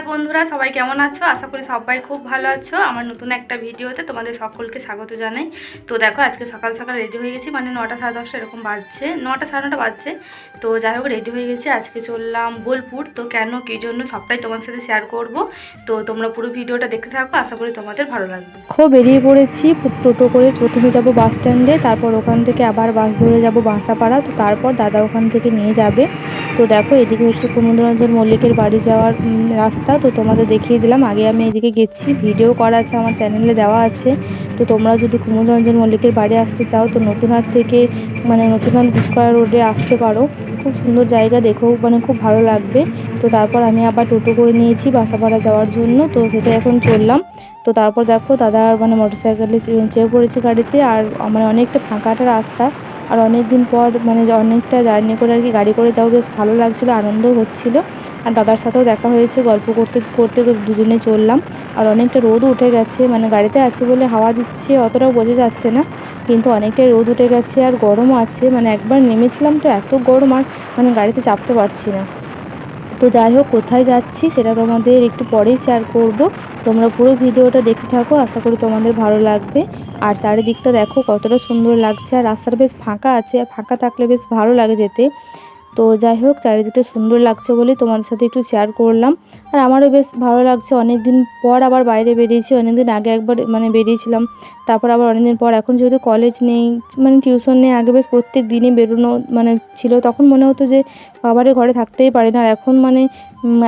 সুপ্রভাত বন্ধুরা সবাই কেমন আছো? আশা করি সবাই খুব ভালো আছো। আমার নতুন একটা ভিডিওতে তোমাদের সকলকে স্বাগত জানাই। তো দেখো আজকে সকাল সকাল রেডি হয়ে গেছি মানে নটা সাড়ে দশটা এরকম বাজছে। নটা সাড়ে নটা বাজছে। তো যাই হোক রেডি হয়ে গেছি। আজকে চললাম বোলপুর। তো কেন কী জন্য সবটাই তোমার সাথে শেয়ার করব। তো তোমরা পুরো ভিডিওটা দেখতে থাকো। আশা করি তোমাদের ভালো লাগবে। খুব বেরিয়ে পড়েছি টোটো করে প্রথমে যাব বাস স্ট্যান্ডে তারপর ওখান থেকে আবার বাস ধরে যাব বাঁসাপাড়া তো তারপর দাদা ওখান থেকে নিয়ে যাবে। তো দেখো এদিকে হচ্ছে কুমুদরঞ্জন মল্লিকের বাড়ি যাওয়ার উম, রাস্তা তো তোমাদের দেখিয়ে দিলাম। আগে আমি এদিকে গেছি। ভিডিও করা আছে, আমার চ্যানেলে দেওয়া আছে। তো তোমরা যদি কুমুদরঞ্জন মল্লিকের বাড়ি আসতে চাও, তো নতুনহাট থেকে মানে নতুনহাট ঘুষকরা রোডে আসতে পারো। খুব সুন্দর জায়গা, দেখেও মানে খুব ভালো লাগবে। তো তারপর আমি আবার টোটো করে নিয়েছি বাসাপাড়া যাওয়ার জন্য। তো সেটা এখন চললাম। তো তারপর দেখো, দাদা মানে মোটর সাইকেলে চেয়ে পড়েছে গাড়িতে। আর মানে অনেকটা ফাঁকাটা রাস্তা। আর অনেক দিন পর মানে অনেকটা জার্নি করে আর কি গাড়ি করে যাও বেশ ভালো লাগছিল আনন্দ হচ্ছিল। আর দাদার সাথেও দেখা হয়েছে, গল্প করতে করতে দুজনে চললাম। আর অনেকটা রোদ উঠে গেছে মানে গাড়িতে আছে বলে হাওয়া দিচ্ছে, অতটাও বোঝা যাচ্ছে না। কিন্তু অনেকটাই রোদ উঠে গেছে আর গরমও আছে মানে একবার নেমেছিলাম তো এত গরম আর মানে গাড়িতে চাপতে পারছি না। তো যাই হোক, কোথায় যাচ্ছি সেটা তোমাদের একটু পরেই শেয়ার করব। তোমরা পুরো ভিডিওটা দেখতে থাকো, আশা করি তোমাদের ভালো লাগবে। আর চারিদিকটা দেখো কতটা সুন্দর লাগছে, আর রাস্তাটা বেশ ফাঁকা আছে, আর ফাঁকা থাকলে বেশ ভালো লাগে যেতে। তো যাই হোক, চারিদিকটা সুন্দর লাগছে বলে তোমাদের সাথে একটু শেয়ার করলাম। আর আমারও বেশ ভালো লাগছে অনেক দিন পর আবার বাইরে বেরিয়েছি অনেক দিন আগে একবার মানে বেরিয়েছিলাম, তারপর আবার অনেক দিন পর। এখন যেহেতু কলেজ নেই মানে টিউশন নেই, আগে বেশ প্রত্যেক দিনই বেরোনো মানে ছিল, তখন মনে হতো যে বাবারে ঘরে থাকতেই পারি না। আর এখন মানে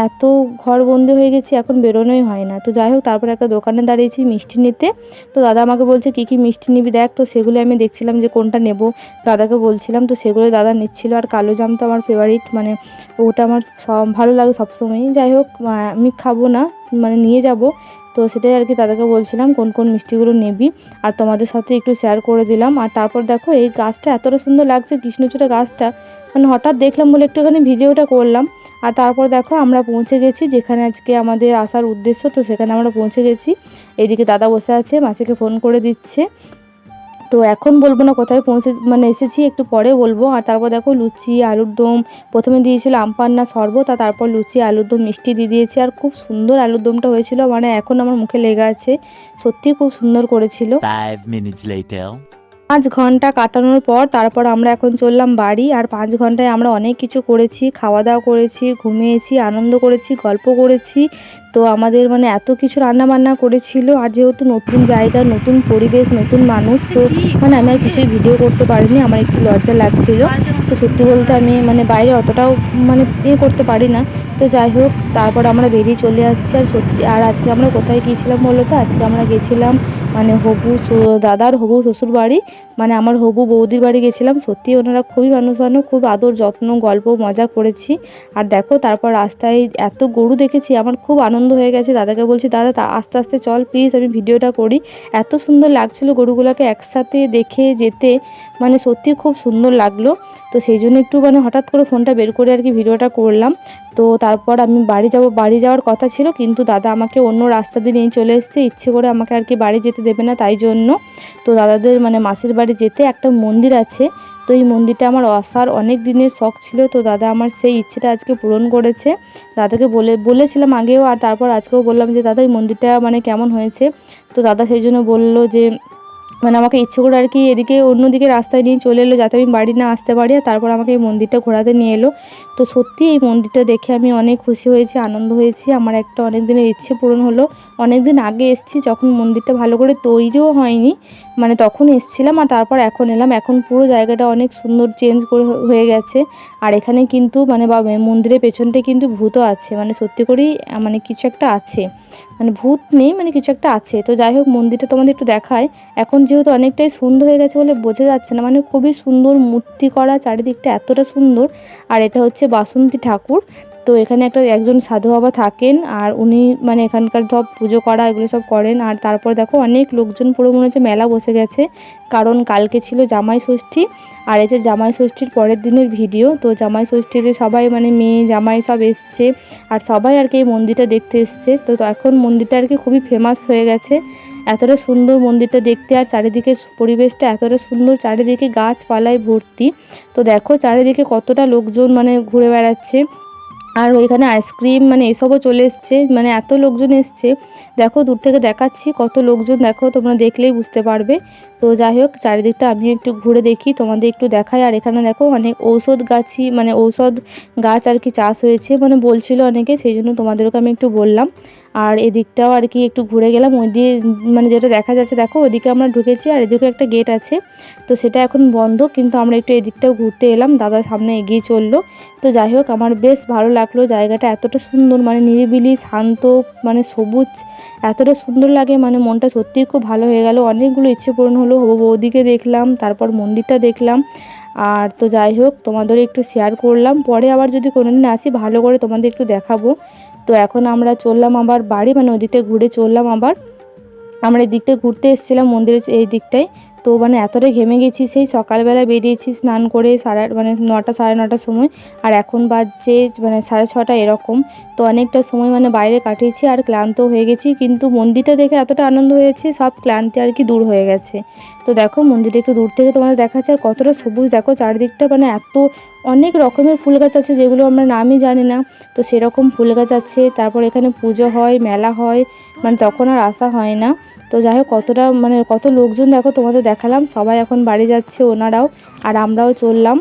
এত ঘর বন্দি হয়ে গেছি, এখন বেরোনোই হয় না। তো যাই হোক, তারপর একটা দোকানে দাঁড়িয়েছি মিষ্টি নিতে। তো দাদা আমাকে বলছে, কি কি মিষ্টি নিবি দেখ? তো সেগুলো আমি দেখছিলাম যে কোনটা নেব। দাদাকে বলছিলাম, তো সেগুলো দাদা নিচ্ছিল। আর কালো জাম তো আমার ফেভারিট মানে ওটা আমার ভালো লাগে সবসময়ই। যাই হোক আমি খাব না মানে নিয়ে যাব। তো সেটাই আর কি দাদাকে বলছিলাম কোন কোন মিষ্টিগুলো নেবি। আর তোমাদের সাথে একটু শেয়ার করে দিলাম। আর তারপর দেখো এই গাছটা এতটা সুন্দর লাগছে, কৃষ্ণচূড়া গাছটা। মানে হঠাৎ দেখলাম বলে একটুখানি ভিডিওটা করলাম। আর তারপর দেখো আমরা পৌঁছে গেছি যেখানে আজকে আমাদের আসার উদ্দেশ্য, তো সেখানে আমরা পৌঁছে গেছি। এদিকে দাদা বসে আছে, মাসিকে ফোন করে দিচ্ছে। তো এখন বলব না কোথায় পৌঁছে মানে এসেছি, একটু পরে বলব। আর তারপর দেখো লুচি, আলুর দম, প্রথমে দিয়েছিল আমপান্না শরবত, আর তারপর লুচি, আলুর দম, মিষ্টি দিয়ে দিয়েছি। আর খুব সুন্দর আলুর দমটা হয়েছিল মানে এখন আমার মুখে লেগে আছে। সত্যি খুব সুন্দর করেছিল. পাঁচ ঘণ্টা কাটানোর পর তারপর আমরা এখন চললাম বাড়ি আর পাঁচ ঘন্টায় আমরা অনেক কিছু করেছি খাওয়া দাওয়া করেছি ঘুমিয়েছি আনন্দ করেছি গল্প করেছি। তো আমাদের মানে এত কিছু রান্না বান্না করেছিল আর যেহেতু নতুন জায়গা নতুন পরিবেশ নতুন মানুষ তো মানে আমি আর কিছুই ভিডিও করতে পারিনি আমার একটু লজ্জা লাগছিল। তো সত্যি বলতে আমি মানে বাইরে অতটাও মানে ইয়ে করতে পারি না। তো যাই হোক তারপর আমরা বেরিয়ে চলে আসছি আর সত্যি আর আজকে আমরা কোথায় গিয়েছিলাম বলো তো? আজকে আমরা গেছিলাম মানে হবু দাদার হবু শ্বশুর বাড়ি মানে আমার হবু বৌদির বাড়ি গেছিলাম। সত্যি ওনারা খুবই মানুষ ভালো খুব আদর যত্ন, গল্প, মজা করেছি। আর দেখো তারপর রাস্তায় এত গরু দেখেছি, আমার খুব আনন্দ হয়ে গেছে। দাদাকে বলছি, দাদা, তা আস্তে আস্তে চল প্লিজ আমি ভিডিওটা করি। এত সুন্দর লাগছিল গরুগুলোকে একসাথে দেখে যেতে মানে সত্যি খুব সুন্দর লাগল। তো সেই জন্য একটু মানে হঠাৎ করে ফোনটা বের করে আর কি ভিডিওটা করলাম। তো তারপর আমি বাড়ি যাব, বাড়ি যাওয়ার কথা ছিল, কিন্তু দাদা আমাকে অন্য রাস্তা দিয়ে নিয়ে চলে এসেছে। ইচ্ছে করে আমাকে আর কি বাড়ি যেতে দেবে না তাই জন্য। তো দাদাদের মানে মাসির বাড়ি যেতে একটা মন্দির আছে। তো এই মন্দিরটা আমার আসার অনেক দিনের শখ ছিল। তো দাদা আমার সেই ইচ্ছেটা আজকে পূরণ করেছে। দাদাকে বলে, বলেছিলাম আগেও আর তারপর আজকেও বললাম যে, দাদা, এই মন্দিরটা মানে কেমন হয়েছে? তো দাদা সেই জন্য বলল যে মানে আমাকে ইচ্ছে করে আর কি এদিকে অন্যদিকে রাস্তায় নিয়ে চলে এলো যাতে আমি বাড়ি না আসতে পারি আর তারপর আমাকে এই মন্দিরটা ঘোরাতে নিয়ে এলো। তো সত্যি এই মন্দিরটা দেখে আমি অনেক খুশি হয়েছি, আনন্দ হয়েছি। আমার একটা অনেক দিনের ইচ্ছে পূরণ হলো। অনেক দিন আগে এসেছি, যখন মন্দিরটা ভালো করে তৈরিও হয়নি মানে তখন এসছিলাম আর তারপর এখন এলাম। এখন পুরো জায়গাটা অনেক সুন্দর চেঞ্জ করে হয়ে গেছে। আর এখানে কিন্তু মানে বা মন্দিরের পেছনটায় কিন্তু ভূতও আছে মানে সত্যি করেই মানে কিছু একটা আছে। মানে ভূত নেই মানে কিছু একটা আছে। তো যাই হোক, মন্দিরটা তোমাদের একটু দেখায় এখন যেহেতু অনেকটাই সুন্দর হয়ে গেছে বলে বোঝা যাচ্ছে না মানে খুবই সুন্দর মূর্তি করা চারিদিকটা এতটা সুন্দর। আর এটা হচ্ছে বাসন্তী ঠাকুর। তো এখানে একটা একজন সাধু বাবা থাকেন আর উনি মানে এখানকার সব পুজো করা এগুলো সব করেন। আর তারপর দেখো অনেক লোকজন পুরো মনে হচ্ছে মেলা বসে গেছে। কারণ কালকে ছিল জামাই ষষ্ঠী আর এই যে জামাই ষষ্ঠীর পরের দিনের ভিডিও, তো জামাই ষষ্ঠীতে সবাই মানে মেয়ে, জামাই সব এসছে আর সবাই আর কি এই মন্দিরটা দেখতে এসছে। তো এখন মন্দিরটা আর কি খুবই ফেমাস হয়ে গেছে। এতটা সুন্দর মন্দিরটা দেখতে আর চারিদিকে পরিবেশটা এতটা সুন্দর, চারিদিকে গাছপালায় ভর্তি। তো দেখো চারিদিকে কতটা লোকজন মানে ঘুরে বেড়াচ্ছে। আর ওইখানে আইসক্রিম মানে এসবও চলে এসছে। মানে এত লোকজন এসছে। দেখো, দূর থেকে দেখাচ্ছি কত লোকজন। দেখো, তোমরা দেখলেই বুঝতে পারবে। তো যাই হোক, চারিদিকটা আমি একটু ঘুরে দেখি, তোমাদের একটু দেখাই। আর এখানে দেখো, অনেক ঔষধ গাছই মানে ঔষধ গাছ আর কি চাষ হয়েছে। মানে বলছিল অনেকে, সেই জন্য তোমাদেরকে আমি একটু বললাম। আর এদিকটাও আর কি একটু ঘুরে গেলাম। ওই দিয়ে মানে যেটা দেখা যাচ্ছে, দেখো ওদিকে আমরা ঢুকেছি আর এদিকে একটা গেট আছে। তো সেটা এখন বন্ধ, কিন্তু আমরা একটু এদিকটাও ঘুরতে এলাম। দাদা সামনে এগিয়ে চলল। তো যাই হোক, আমার বেশ ভালো লাগল। জায়গাটা এতটা সুন্দর মানে নিরিবিলি, শান্ত মানে সবুজ, এতটা সুন্দর লাগে। মানে মনটা সত্যিই খুব ভালো হয়ে গেল। অনেকগুলো ইচ্ছে পূরণ হলো। হবু বৌদিকে দেখলাম, তারপর মন্দিরটা দেখলাম। আর তো যাই হোক, তোমাদের একটু শেয়ার করলাম। পরে আবার যদি কোনোদিন আসি, ভালো করে তোমাদের একটু দেখাবো। তো এখন আমরা চললাম আবার বাড়ি মানে ওদিকটা ঘুরে চললাম আবার। আমরা এই ঘুরতে এসেছিলাম মন্দিরের এই দিকটায়। তো মানে এতটাই ঘেমে গেছি, সেই সকালবেলা বেরিয়েছি স্নান করে সাড়ে মানে নটা, সাড়ে নটার সময়। আর এখন বাজছে মানে সাড়ে ছটা এরকম। তো অনেকটা সময় মানে বাইরে কাটিয়েছি আর ক্লান্ত হয়ে গেছি। কিন্তু মন্দিরটা দেখে এতটা আনন্দ হয়েছে, সব ক্লান্তি আর কি দূর হয়ে গেছে। তো দেখো, মন্দিরটা একটু দূর থেকে তোমাদের দেখাচ্ছে। আর কতটা সবুজ, দেখো চারিদিকটা মানে এত অনেক রকমের ফুল গাছ আছে যেগুলো আমরা নামই জানি না। তো সেরকম ফুল গাছ আছে, তারপর এখানে পুজো হয়, মেলা হয় মানে তখন আর আসা হয় না। তো যাই হোক কতটা মানে কত লোকজন দেখো তোমাদের দেখালাম, সবাই এখন বাড়ি যাচ্ছে ওনারাও, আর আমরাও চললাম।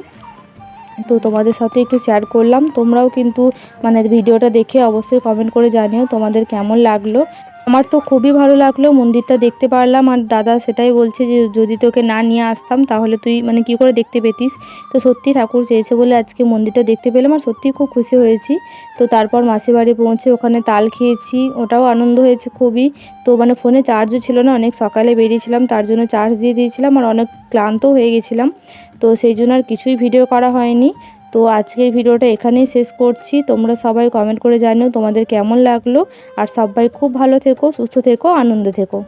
তো তোমাদের সাথে একটু শেয়ার করলাম, তোমরাও কিন্তু মানে ভিডিওটা দেখে অবশ্যই কমেন্ট করে জানিও তোমাদের কেমন লাগল। আমার তো খুবই ভালো লাগল, মন্দিরটা দেখতে পারলাম আর দাদা সেটাই বলছে যে যদি তোকে না নিয়ে আসতাম তাহলে তুই মানে কি করে দেখতে পেতিস। তো সত্যি ঠাকুর চেয়েছে বলে আজকে মন্দিরটা দেখতে পেলাম আর সত্যিই খুব খুশি হয়েছি। তো তারপর মাসির বাড়ি পৌঁছে ওখানে তাল খেয়েছি, ওটাও আনন্দ হয়েছে খুবই। তো মানে ফোনে চার্জও ছিল না, অনেক সকালে বেরিয়েছিলাম, তার জন্য চার্জ দিয়ে দিয়েছিলাম আর অনেক ক্লান্ত হয়ে গেছিলাম। তো সেই জন্য আর কিছুই ভিডিও করা হয়নি। তো আজকের ভিডিওটা এখানেই শেষ করছি। তোমরা সবাই কমেন্ট করে জানিও তোমাদের কেমন লাগল। আর সবাই খুব ভালো থেকো, সুস্থ থেকো, আনন্দ থেকো।